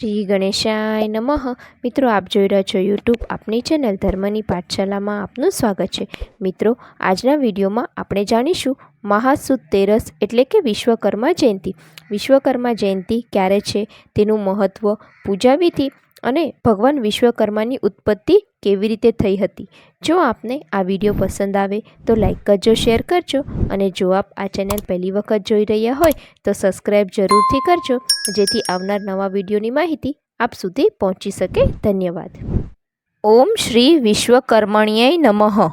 શ્રી ગણેશાય નમઃ. મિત્રો, આપ જોઈ રહ્યા છો યુટ્યુબ આપની ચેનલ ધર્મની પાઠશાલામાં આપનું સ્વાગત છે. મિત્રો, આજના વિડીયોમાં આપણે જાણીશું મહાસુદ તેરસ એટલે કે વિશ્વકર્મા જયંતિ. વિશ્વકર્મા જયંતિ ક્યારે છે? તેનું મહત્ત્વ પૂજાવિધિ અને ભગવાન વિશ્વકર્માની ઉત્પત્તિ કેવી રીતે થઈ હતી? જો આપને આ વીડિયો પસંદ આવે, તો લાઈક કરજો, શેર કરજો અને જો આપ આ ચેનલ પહેલી વખત જોઈ રહ્યા હોય, તો સબસ્ક્રાઈબ જરૂરથી કરજો, જેથી આવનાર નવા વિડીયોની માહિતી આપ સુધી પહોંચી શકે. ધન્યવાદ. ઓમ શ્રી વિશ્વકર્મણ્યય નમઃ.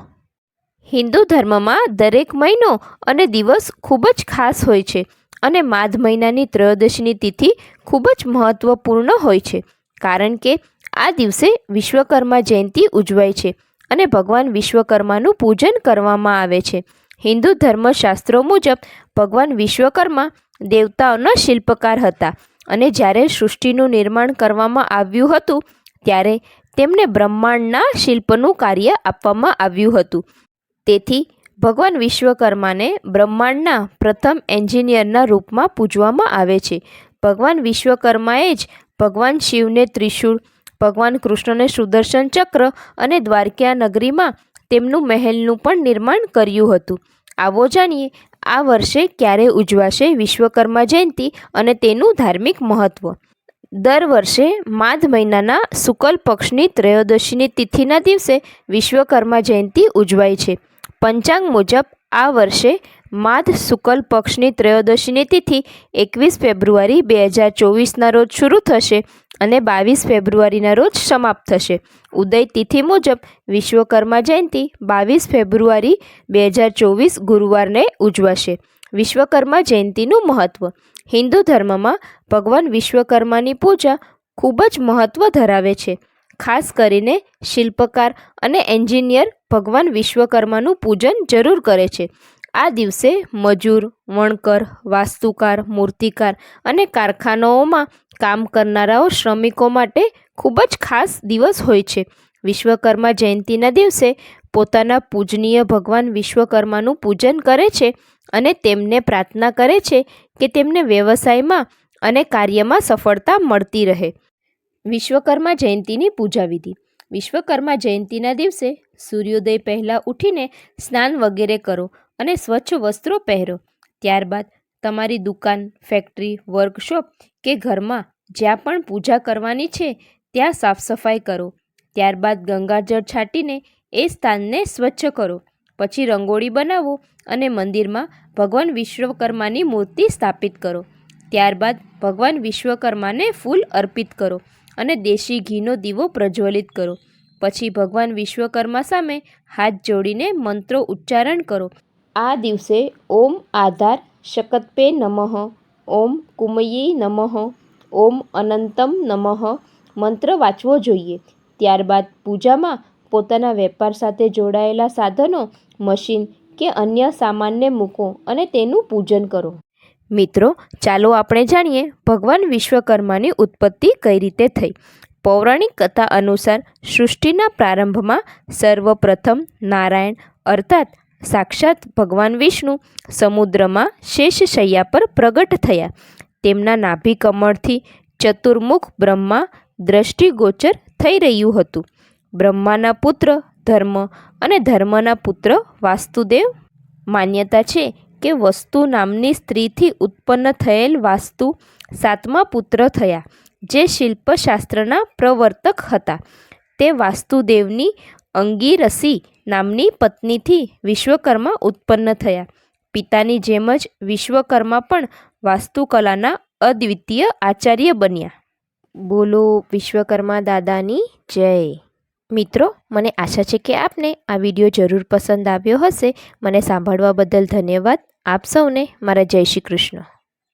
હિન્દુ ધર્મમાં દરેક મહિનો અને દિવસ ખૂબ જ ખાસ હોય છે અને માધ મહિનાની ત્રયોદશીની તિથિ ખૂબ જ મહત્ત્વપૂર્ણ હોય છે. કારણ કે આ દિવસે વિશ્વકર્મા જયંતિ ઉજવાય છે અને ભગવાન વિશ્વકર્માનું પૂજન કરવામાં આવે છે. હિન્દુ ધર્મશાસ્ત્રો મુજબ ભગવાન વિશ્વકર્મા દેવતાઓના શિલ્પકાર હતા અને જ્યારે સૃષ્ટિનું નિર્માણ કરવામાં આવ્યું હતું ત્યારે તેમને બ્રહ્માંડના શિલ્પનું કાર્ય આપવામાં આવ્યું હતું. તેથી ભગવાન વિશ્વકર્માને બ્રહ્માંડના પ્રથમ એન્જિનિયરના રૂપમાં પૂજવામાં આવે છે. ભગવાન વિશ્વકર્માએ જ ભગવાન શિવને ત્રિશૂળ, ભગવાન કૃષ્ણને સુદર્શન ચક્ર અને દ્વારકા નગરીમાં તેમનું મહેલનું પણ નિર્માણ કર્યું હતું. આવો જાણીએ, આ વર્ષે ક્યારે ઉજવાશે વિશ્વકર્મા જયંતિ અને તેનું ધાર્મિક મહત્ત્વ દર વર્ષે માધ મહિનાના શુકલ પક્ષની ત્રયોદશીની તિથિના દિવસે વિશ્વકર્મા જયંતિ ઉજવાય છે. પંચાંગ મુજબ આ વર્ષે માધ શુકલ પક્ષની ત્રયોદશીની તિથિ એકવીસ ફેબ્રુઆરી બે હજાર ચોવીસના રોજ શરૂ થશે અને બાવીસ ફેબ્રુઆરીના રોજ સમાપ્ત થશે. ઉદય તિથિ મુજબ વિશ્વકર્મા જયંતિ બાવીસ ફેબ્રુઆરી બે હજાર ચોવીસ ગુરુવારને ઉજવાશે. વિશ્વકર્મા જયંતિનું મહત્ત્વ હિન્દુ ધર્મમાં ભગવાન વિશ્વકર્માની પૂજા ખૂબ જ મહત્ત્વ ધરાવે છે. ખાસ કરીને શિલ્પકાર અને એન્જિનિયર ભગવાન વિશ્વકર્માનું પૂજન જરૂર કરે છે. આ દિવસે મજૂર, વણકર, વાસ્તુકાર, મૂર્તિકાર અને કારખાનાઓમાં કામ કરનારાઓ શ્રમિકો માટે ખૂબ જ ખાસ દિવસ હોય છે. વિશ્વકર્મા જયંતિના દિવસે પોતાના પૂજનીય ભગવાન વિશ્વકર્માનું પૂજન કરે છે અને તેમને પ્રાર્થના કરે છે કે તેમને વ્યવસાયમાં અને કાર્યમાં સફળતા મળતી રહે. વિશ્વકર્મા જયંતિની પૂજા વિધિ. વિશ્વકર્મા જયંતિના દિવસે સૂર્યોદય પહેલાં ઉઠીને સ્નાન વગેરે કરો અને સ્વચ્છ વસ્ત્રો પહેરો. ત્યારબાદ તમારી દુકાન, ફેક્ટરી, વર્કશોપ કે ઘરમાં જ્યાં પણ પૂજા કરવાની છે, ત્યાં સાફ સફાઈ કરો. ત્યારબાદ ગંગાજળ છાંટીને એ સ્થાનને સ્વચ્છ કરો. પછી રંગોળી બનાવો અને મંદિરમાં ભગવાન વિશ્વકર્માની મૂર્તિ સ્થાપિત કરો. ત્યારબાદ ભગવાન વિશ્વકર્માને ફૂલ અર્પિત કરો. અને દેશી ઘીનો દીવો પ્રજ્વલિત કરો. પછી ભગવાન વિશ્વકર્મા સામે હાથ જોડીને મંત્રો ઉચ્ચારણ કરો. આ દિવસે ઓમ આધાર શકતપે નમઃ, ઓમ કુમયી નમઃ, ઓમ અનંતમ નમઃ મંત્ર વાંચવો જોઈએ. ત્યારબાદ પૂજામાં પોતાના વેપાર સાથે જોડાયેલા સાધનો, મશીન કે અન્ય સામાનને મૂકો અને તેનું પૂજન કરો. મિત્રો, ચાલો આપણે જાણીએ ભગવાન વિશ્વકર્માની ઉત્પત્તિ કઈ રીતે થઈ. પૌરાણિક કથા અનુસાર સૃષ્ટિના પ્રારંભમાં સર્વપ્રથમ નારાયણ અર્થાત સાક્ષાત ભગવાન વિષ્ણુ સમુદ્રમાં શેષશૈયા પર પ્રગટ થયા. તેમના નાભી કમળથી ચતુર્મુખ બ્રહ્મા દ્રષ્ટિગોચર થઈ રહ્યું હતું. બ્રહ્માના પુત્ર ધર્મ અને ધર્મના પુત્ર વાસ્તુદેવ માન્યતા છે કે વસ્તુ નામની સ્ત્રીથી ઉત્પન્ન થયેલ વાસ્તુ સાતમા પુત્ર થયા, જે શિલ્પશાસ્ત્રના પ્રવર્તક હતા. તે વાસ્તુદેવની અંગીરસી નામની પત્નીથી વિશ્વકર્મા ઉત્પન્ન થયા. પિતાની જેમ જ વિશ્વકર્મા પણ વાસ્તુકલાના અદ્વિતીય આચાર્ય બન્યા. બોલો વિશ્વકર્મા દાદાની જય. મિત્રો, મને આશા છે કે આપને આ વીડિયો જરૂર પસંદ આવ્યો હશે. મને સાંભળવા બદલ ધન્યવાદ. આપ સૌને મારા જય શ્રી કૃષ્ણ.